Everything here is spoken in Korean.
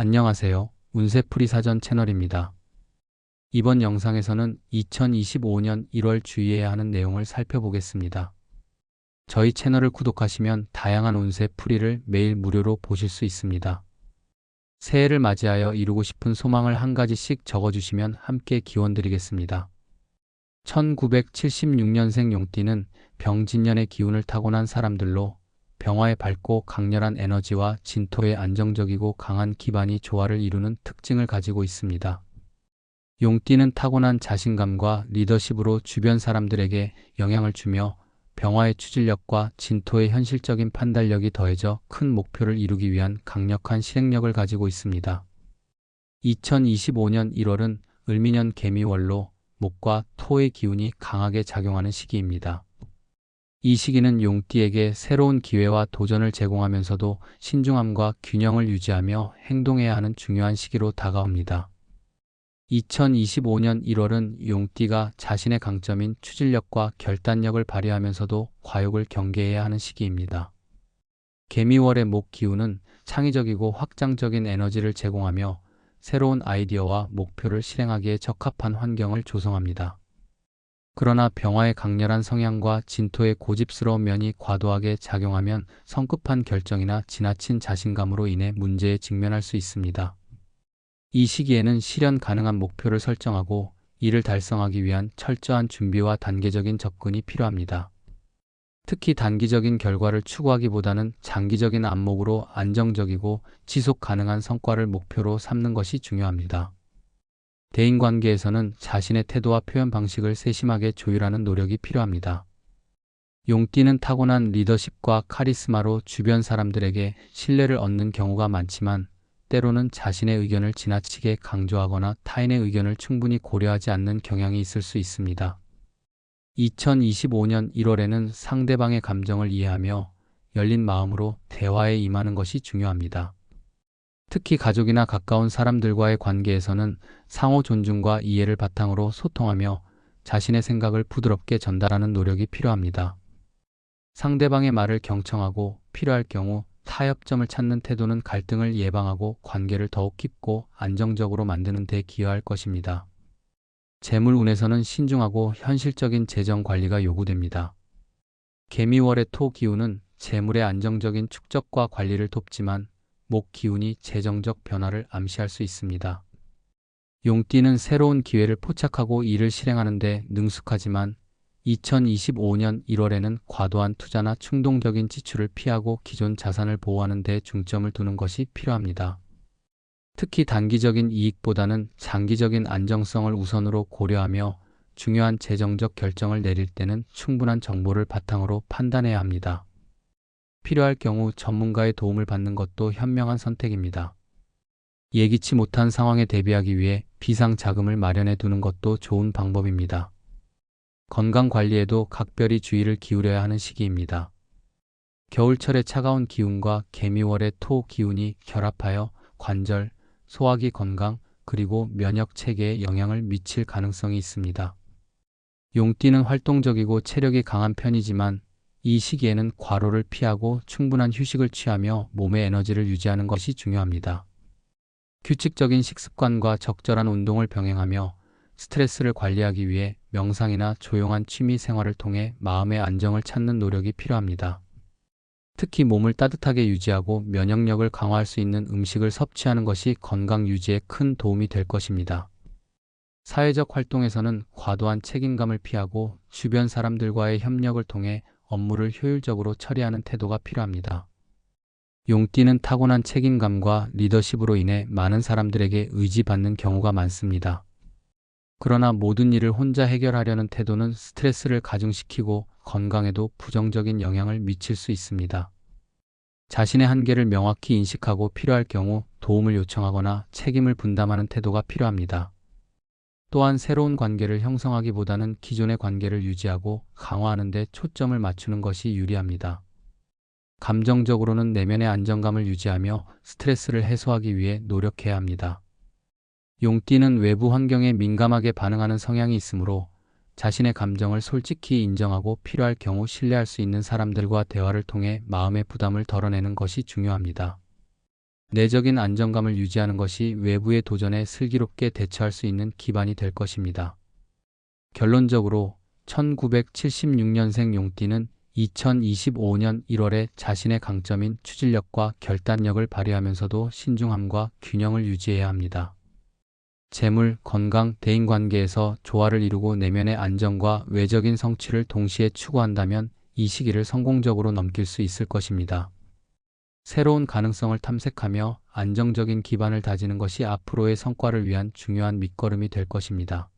안녕하세요. 운세풀이 사전 채널입니다. 이번 영상에서는 2025년 1월 주의해야 하는 내용을 살펴보겠습니다. 저희 채널을 구독하시면 다양한 운세 풀이를 매일 무료로 보실 수 있습니다. 새해를 맞이하여 이루고 싶은 소망을 한 가지씩 적어주시면 함께 기원 드리겠습니다. 1976년생 용띠는 병진년의 기운을 타고난 사람들로 병화의 밝고 강렬한 에너지와 진토의 안정적이고 강한 기반이 조화를 이루는 특징을 가지고 있습니다. 용띠는 타고난 자신감과 리더십으로 주변 사람들에게 영향을 주며 병화의 추진력과 진토의 현실적인 판단력이 더해져 큰 목표를 이루기 위한 강력한 실행력을 가지고 있습니다. 2025년 1월은 을미년 개미월로 목과 토의 기운이 강하게 작용하는 시기입니다. 이 시기는 용띠에게 새로운 기회와 도전을 제공하면서도 신중함과 균형을 유지하며 행동해야 하는 중요한 시기로 다가옵니다. 2025년 1월은 용띠가 자신의 강점인 추진력과 결단력을 발휘하면서도 과욕을 경계해야 하는 시기입니다. 개미월의 목 기운은 창의적이고 확장적인 에너지를 제공하며 새로운 아이디어와 목표를 실행하기에 적합한 환경을 조성합니다. 그러나 병화의 강렬한 성향과 진토의 고집스러운 면이 과도하게 작용하면 성급한 결정이나 지나친 자신감으로 인해 문제에 직면할 수 있습니다. 이 시기에는 실현 가능한 목표를 설정하고 이를 달성하기 위한 철저한 준비와 단계적인 접근이 필요합니다. 특히 단기적인 결과를 추구하기보다는 장기적인 안목으로 안정적이고 지속 가능한 성과를 목표로 삼는 것이 중요합니다. 대인관계에서는 자신의 태도와 표현 방식을 세심하게 조율하는 노력이 필요합니다. 용띠는 타고난 리더십과 카리스마로 주변 사람들에게 신뢰를 얻는 경우가 많지만 때로는 자신의 의견을 지나치게 강조하거나 타인의 의견을 충분히 고려하지 않는 경향이 있을 수 있습니다. 2025년 1월에는 상대방의 감정을 이해하며 열린 마음으로 대화에 임하는 것이 중요합니다. 특히 가족이나 가까운 사람들과의 관계에서는 상호 존중과 이해를 바탕으로 소통하며 자신의 생각을 부드럽게 전달하는 노력이 필요합니다. 상대방의 말을 경청하고 필요할 경우 타협점을 찾는 태도는 갈등을 예방하고 관계를 더욱 깊고 안정적으로 만드는 데 기여할 것입니다. 재물운에서는 신중하고 현실적인 재정 관리가 요구됩니다. 개미월의 토 기운은 재물의 안정적인 축적과 관리를 돕지만 목 기운이 재정적 변화를 암시할 수 있습니다. 용띠는 새로운 기회를 포착하고 이를 실행하는데 능숙하지만 2025년 1월에는 과도한 투자나 충동적인 지출을 피하고 기존 자산을 보호하는 데 중점을 두는 것이 필요합니다. 특히 단기적인 이익보다는 장기적인 안정성을 우선으로 고려하며 중요한 재정적 결정을 내릴 때는 충분한 정보를 바탕으로 판단해야 합니다. 필요할 경우 전문가의 도움을 받는 것도 현명한 선택입니다. 예기치 못한 상황에 대비하기 위해 비상 자금을 마련해 두는 것도 좋은 방법입니다. 건강 관리에도 각별히 주의를 기울여야 하는 시기입니다. 겨울철의 차가운 기운과 개미월의 토 기운이 결합하여 관절, 소화기 건강, 그리고 면역 체계에 영향을 미칠 가능성이 있습니다. 용띠는 활동적이고 체력이 강한 편이지만 이 시기에는 과로를 피하고 충분한 휴식을 취하며 몸의 에너지를 유지하는 것이 중요합니다. 규칙적인 식습관과 적절한 운동을 병행하며 스트레스를 관리하기 위해 명상이나 조용한 취미 생활을 통해 마음의 안정을 찾는 노력이 필요합니다. 특히 몸을 따뜻하게 유지하고 면역력을 강화할 수 있는 음식을 섭취하는 것이 건강 유지에 큰 도움이 될 것입니다. 사회적 활동에서는 과도한 책임감을 피하고 주변 사람들과의 협력을 통해 업무를 효율적으로 처리하는 태도가 필요합니다. 용띠는 타고난 책임감과 리더십으로 인해 많은 사람들에게 의지받는 경우가 많습니다. 그러나 모든 일을 혼자 해결하려는 태도는 스트레스를 가중시키고 건강에도 부정적인 영향을 미칠 수 있습니다. 자신의 한계를 명확히 인식하고 필요할 경우 도움을 요청하거나 책임을 분담하는 태도가 필요합니다. 또한 새로운 관계를 형성하기보다는 기존의 관계를 유지하고 강화하는 데 초점을 맞추는 것이 유리합니다. 감정적으로는 내면의 안정감을 유지하며 스트레스를 해소하기 위해 노력해야 합니다. 용띠는 외부 환경에 민감하게 반응하는 성향이 있으므로 자신의 감정을 솔직히 인정하고 필요할 경우 신뢰할 수 있는 사람들과 대화를 통해 마음의 부담을 덜어내는 것이 중요합니다. 내적인 안정감을 유지하는 것이 외부의 도전에 슬기롭게 대처할 수 있는 기반이 될 것입니다. 결론적으로 1976년생 용띠는 2025년 1월에 자신의 강점인 추진력과 결단력을 발휘하면서도 신중함과 균형을 유지해야 합니다. 재물, 건강, 대인관계에서 조화를 이루고 내면의 안정과 외적인 성취를 동시에 추구한다면 이 시기를 성공적으로 넘길 수 있을 것입니다. 새로운 가능성을 탐색하며 안정적인 기반을 다지는 것이 앞으로의 성과를 위한 중요한 밑거름이 될 것입니다.